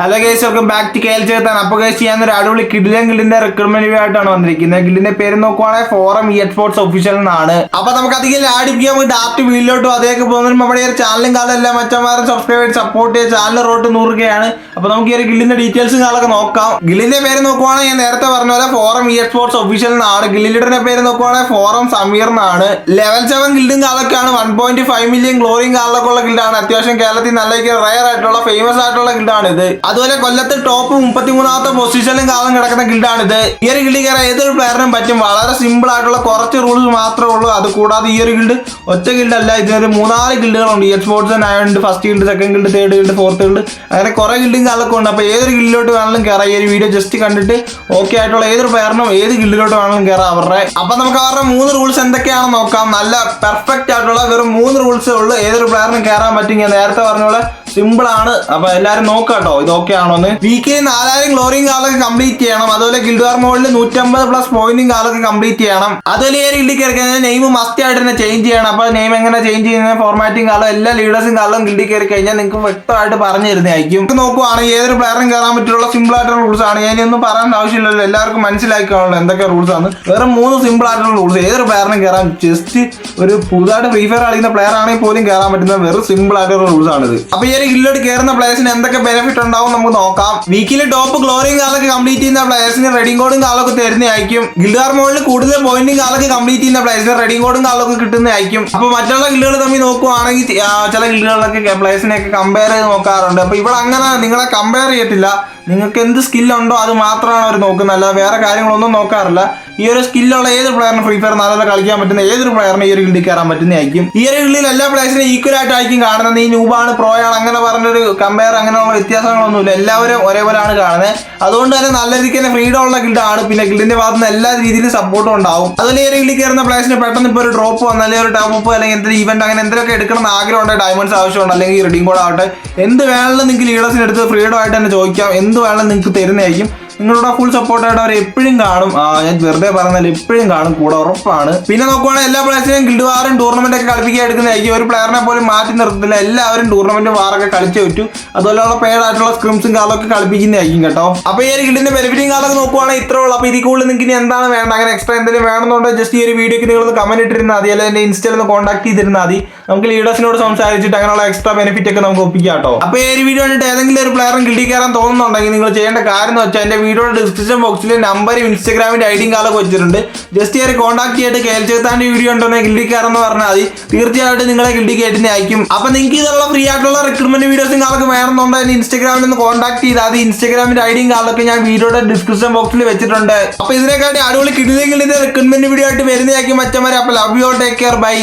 Hello guys welcome back to കേൽ ചേർത്താൻ അപ്പോൾ guys ഒരു അടിപൊളി കിഡിലൻ ഗിഡിന്റെ റിക്രൂട്ട്മെന്റ് ആയിട്ടാണ് വന്നിരിക്കുന്നത്. ഗില്ലിന്റെ പേര് നോക്കുവാണെങ്കിൽ ഫോറം ഇ സ്പോർട്സ് ഒഫീഷ്യൽ എന്നാണ്. അപ്പൊ നമുക്ക് അധികം ആടിപ്പിക്കാൻ പോയി ഡാറ്റ് വീലിലോട്ടും അതേക്ക് പോകുന്നതിന് നമ്മുടെ ഈ ചാനലും കാലം എല്ലാം മറ്റന്മാരും സബ്സ്ക്രൈബ് ചെയ്ത് സപ്പോർട്ട് ചെയ്ത് ചാനൽ റോട്ട് നൂറുകയാണ്. അപ്പൊ നമുക്ക് ഈ ഒരു ഗില്ലിന്റെ ഡീറ്റെയിൽസും കാലൊക്കെ നോക്കാം. ഗില്ലിന്റെ പേര് നോക്കുവാണെങ്കിൽ ഞാൻ നേരത്തെ പറഞ്ഞ പോലെ ഫോറം ഇ സ്പോർട്സ് ഒഫീഷ്യൽ എന്നാണ്. ഗില്ലിന്റെ പേര് നോക്കുവാണെങ്കിൽ ഫോറം സമീർ എന്നാണ്. ലെവൽ സെവൻ ഗിൽഡും കാലൊക്കെയാണ്. വൺ പോയിന്റ് ഫൈവ് മില്യൺ ഗ്ലോറിയും കാലൊക്കെ ഉള്ള ഗിൽഡാണ് അത്യാവശ്യം കേരളത്തിൽ നല്ല റയർ ആയിട്ടുള്ള ഫേമസ് ആയിട്ടുള്ള ഗിൽഡാണ് ഇത് അതുപോലെ കൊല്ലത്ത് ടോപ്പ് മുപ്പത്തിമൂന്നാമത്തെ പൊസിഷനിലും കാലം കിടക്കുന്ന ഗിൽഡാണ് ഇത് ഈ ഒരു ഗിൽഡിൽ കയറാൻ ഏതൊരു പ്ലെയറിനും പറ്റും. വളരെ സിമ്പിൾ ആയിട്ടുള്ള കുറച്ച് റൂൾസ് മാത്രമേ ഉള്ളൂ. അത് കൂടാതെ ഈ ഒരു ഗിൽഡ് ഒറ്റ ഗിൽഡ് അല്ല. ഇതിനൊരു മൂന്നാൽ ഗിൽഡുകളുണ്ട് ഇയർ സ്പോർട്സ് ആയതുകൊണ്ട് first guild second guild third guild fourth guild അങ്ങനെ കുറെ ഗിൽഡും കാലൊക്കെ ഉണ്ട്. അപ്പോൾ ഏതൊരു ഗിൽഡിലോട്ട് വേണമെങ്കിലും കയറാം ഈ ഒരു വീഡിയോ ജസ്റ്റ് കണ്ടിട്ട് ഓക്കെ ആയിട്ടുള്ള ഏതൊരു പ്ലെയറിനും ഏത് ഗിൽഡിലോട്ട് വേണമെങ്കിലും കയറാം അവരുടെ. അപ്പൊ നമുക്ക് അവരുടെ മൂന്ന് റൂൾസ് എന്തൊക്കെയാണെന്ന് നോക്കാം. നല്ല പെർഫെക്റ്റ് ആയിട്ടുള്ള വെറും മൂന്ന് റൂൾസേ ഉള്ളൂ. ഏതൊരു പ്ലെയറിനും കയറാൻ പറ്റും. ഞാൻ നേരത്തെ പറഞ്ഞോളെ സിമ്പിൾ ആണ്. അപ്പൊ എല്ലാരും നോക്കാട്ടോ. ഇത് ഓക്കെ ആണോന്ന്. വീക്കിലി നാലായിരം ഗ്ലോറിയും കാലൊക്കെ കംപ്ലീറ്റ് ചെയ്യണം. അതുപോലെ ഗിൽഡാർ മോളിൽ നൂറ്റമ്പത് പ്ലസ് പോയിന്റും കാലൊക്കെ കംപ്ലീറ്റ് ചെയ്യണം. അതുപോലെ ഈ ഗിൽഡിൽ കഴിഞ്ഞാൽ നെയിം മസ്റ്റ് ആയിട്ട് തന്നെ ചേഞ്ച് ചെയ്യണം. അപ്പൊ നെയിം എങ്ങനെ ചേഞ്ച് ചെയ്യുന്ന ഫോർമാറ്റിംഗ് കാലം എല്ലാ ലീഡേഴ്സും കാലം ഗിൽഡിൽ കയറി കഴിഞ്ഞാൽ നിങ്ങൾക്ക് വ്യക്തമായിട്ട് പറഞ്ഞു തരുന്നതായിരിക്കും. നോക്കുവാണെങ്കിൽ ഏതൊരു പ്ലെയറിനും കയറാൻ പറ്റുള്ള സിമ്പിൾ ആയിട്ടുള്ള റൂൾസ് ആണ്. ഞാനൊന്നും പറയാൻ ആവശ്യമില്ലല്ലോ. എല്ലാവർക്കും മനസ്സിലാക്കാനുള്ള എന്തൊക്കെ റൂൾസ് ആണ്. വേറെ മൂന്ന് സിമ്പിൾ ആയിട്ടുള്ള റൂൾസ് ഏതൊരു പ്ലെയറിനും കയറാൻ ജസ്റ്റ് ഒരു പുതുതായിട്ട് ഫ്രീ ഫയർ കളിക്കുന്ന പ്ലെയർ ആണെങ്കിൽ പോലും കയറാൻ പറ്റുന്ന വെറും സിമ്പിൾ ആയിട്ടുള്ള റൂൾസ് ആണിത്. അപ്പൊ ഈ ഒരു ഹില്ലോട്ട് കയറുന്ന പ്ലേയേഴ്സിന് എന്തൊക്കെ ബെനിഫിറ്റ് ഉണ്ടാവും നമുക്ക് നോക്കാം. വീക്കിലെ ടോപ്പ് ഗ്ലോറിയും കാലൊക്കെ കംപ്ലീറ്റ് ചെയ്യുന്ന പ്ലേയേഴ്സിന് റെഡിംഗ് കോഡും കാലൊക്കെ തരുന്നതായിരിക്കും. ഗിൽഡാർ മോളിൽ കൂടുതൽ പോയിന്റും കാലൊക്കെ കംപ്ലീറ്റ് ചെയ്യുന്ന പ്ലേയേഴ്സിന് റെഡിംഗ് കോഡും കാലൊക്കെ കിട്ടുന്നതായിരിക്കും. അപ്പൊ മറ്റുള്ള ഗിൽഡുകൾ തമ്മിൽ നോക്കുവാണെങ്കിൽ ചില ഗിൽഡുകളിലൊക്കെ പ്ലേയേഴ്സിനെയൊക്കെ കമ്പയർ ചെയ്ത് നോക്കാറുണ്ട്. അപ്പൊ ഇവിടെ അങ്ങനെ നിങ്ങളെ കമ്പയർ ചെയ്യത്തില്ല. നിങ്ങൾക്ക് എന്ത് സ്കില്ലുണ്ടോ അത് മാത്രമാണ് അവർ നോക്കുന്നത്. അല്ല വേറെ കാര്യങ്ങളൊന്നും നോക്കാറില്ല. ഈ ഒരു സ്കില്ലുള്ള ഏത് പ്ലെയറിന് ഫ്രീ ഫയർ നല്ല കളിക്കാൻ പറ്റുന്ന ഏതൊരു പ്ലെയറിനും ഈ ഒരു ഗിൽഡിൽ കയറാൻ പറ്റുന്നതായിരിക്കും ഈ ഒരു ഗിൽഡിൽ എല്ലാ പ്ലേയേഴ്സിനും ഈക്വൽ ആയിട്ടായിരിക്കും കാണുന്നത്. ഈ നൂബാണ് ആണ് അങ്ങനെ പറഞ്ഞൊരു കമ്പയർ അങ്ങനെയുള്ള വ്യത്യാസങ്ങളൊന്നുമില്ല. എല്ലാവരും ഒരേപോലെയാണ് കാണുന്നത്. അതുകൊണ്ട് തന്നെ നല്ല രീതിക്ക് തന്നെ ഫ്രീഡം ഉള്ള ഗിൽഡാണ് പിന്നെ ഗിൽഡിന്റെ ഭാഗത്ത് നിന്ന് എല്ലാ രീതിയിലും സപ്പോർട്ടും ഉണ്ടാവും. അതുപോലെ ഈ ഒരു ഗിൽഡിൽ കയറുന്ന പ്ലേയേഴ്സിന് പെട്ടെന്ന് ഇപ്പോൾ ഒരു ഡ്രോപ്പ് വന്ന അല്ലെങ്കിൽ ഒരു ടോപ്പ് അല്ലെങ്കിൽ എന്തെങ്കിലും ഇവന്റ് അങ്ങനെ എന്തെങ്കിലുമൊക്കെ എടുക്കണം എന്ന് ആഗ്രഹമുണ്ട് ഡയമണ്ട്സ് ആവശ്യമുണ്ട്. അല്ലെങ്കിൽ റെഡിങ് കോഡ് ആവട്ടെ. എന്ത് വേണമെങ്കിലും ലീഡേഴ്സിന് എടുത്ത് ഫ്രീഡം ആയിട്ട് തന്നെ ചോദിക്കാം. എന്ത് വേണമെങ്കിലും നിങ്ങൾക്ക് തരുന്നതായിരിക്കും. നിങ്ങളുടെ ഫുൾ സപ്പോർട്ടായിട്ട് അവർ എപ്പോഴും കാണും. ഞാൻ വെറുതെ പറഞ്ഞാൽ എപ്പോഴും കാണും. കൂടെ ഉറപ്പാണ്. പിന്നെ നോക്കുവാണെങ്കിൽ എല്ലാ പ്ലേയേഴ്സിനെയും ഗിൽഡ് വാറും ടൂർണമെന്റ് ഒക്കെ കളിപ്പിക്കാൻ എടുക്കുന്നതായിരിക്കും ഒരു പ്ലെയറിനെ പോലും മാറ്റി നിർത്തത്തില്ല എല്ലാവരും ടൂർണമെന്റ് വാറൊക്കെ കളിച്ചു പറ്റൂ. അതുപോലെയുള്ള പേഡ് ആയിട്ടുള്ള സ്ക്രിംസും കാലൊക്കെ കളിപ്പിക്കുന്നതായിരിക്കും കേട്ടോ. അപ്പൊ ഈ ഒരു ഗിൽഡിന്റെ ബെനിഫിറ്റും കാലൊക്കെ നോക്കുവാണെങ്കിൽ ഇത്രേ ഉള്ളൂ. അപ്പൊ ഇതിൽ കൂടുതൽ നിങ്ങൾക്ക് ഇനി എന്താണ് വേണ്ട അങ്ങനെ എക്സ്ട്രാ എന്തെങ്കിലും വേണമെന്നുണ്ടോ ജസ്റ്റ് ഈ ഒരു വീഡിയോക്ക് നിങ്ങൾ കമന്റ് ഇട്ടിരുന്നാൽ മതി. അല്ലെങ്കിൽ എന്റെ ഇൻസ്റ്റയിൽ ഒന്ന് കോൺടാക്ട് ചെയ്തിരുന്നാൽ മതി. നമുക്ക് ലീഡേഴ്സിനോട് സംസാരിച്ചിട്ട് അങ്ങനെയുള്ള എക്സ്ട്രാ ബെനിഫിറ്റ് ഒക്കെ നമുക്ക് ഒപ്പിക്കാം കേട്ടോ. അപ്പൊ ഈ ഒരു വീഡിയോ കണ്ടിട്ട് ഏതെങ്കിലും ഒരു പ്ലെയറും ഗിൽഡി കയറാൻ തോന്നുന്നുണ്ടെങ്കിൽ നിങ്ങൾ ചെയ്യേണ്ട കാര്യം എന്ന് വെച്ചാൽ എന്റെ വീഡിയോയുടെ ഡിസ്ക്രിപ്ഷൻ ബോക്സിൽ നമ്പറും ഇൻസ്റ്റാഗ്രാമിന്റെ ഐഡിയും കാലൊക്കെ വെച്ചിട്ടുണ്ട്. ജസ്റ്റ് ഒരു കോൺടാക്ട് ചെയ്തിട്ട് കേൾച്ചെത്താന്റെ വീഡിയോ ഉണ്ടോ ഗിൽഡി കയറെന്ന് പറഞ്ഞാൽ മതി. തീർച്ചയായിട്ടും നിങ്ങളെ ഗിൽഡി കയറ്റുന്ന അയക്കും അപ്പൊ നിങ്ങൾക്ക് ഇതുള്ള ഫ്രീ ആയിട്ടുള്ള റിക്രൂട്ട്മെന്റ് വീഡിയോസും കാലൊക്കെ വേണമെന്നുണ്ടെങ്കിൽ ഇൻസ്റ്റാഗ്രാമിൽ ഒന്ന് കോൺടാക്ട് ചെയ്താൽ അത് ഇൻസ്റ്റാഗ്രാമിന്റെ ഐഡിയും കാലൊക്കെ ഞാൻ വീഡിയോയുടെ ഡിസ്ക്രിപ്ഷൻ ബോക്സിൽ വെച്ചിട്ടുണ്ട്. അപ്പൊ ഇതിനെക്കാട്ടി അടിപൊളി കിട്ടുന്നെങ്കിൽ റിക്രൂട്ട്മെന്റ് വീഡിയോ ആയിട്ട് വരുന്നതായിരിക്കും മറ്റന്മാരെ അപ്പൊ love you take care bye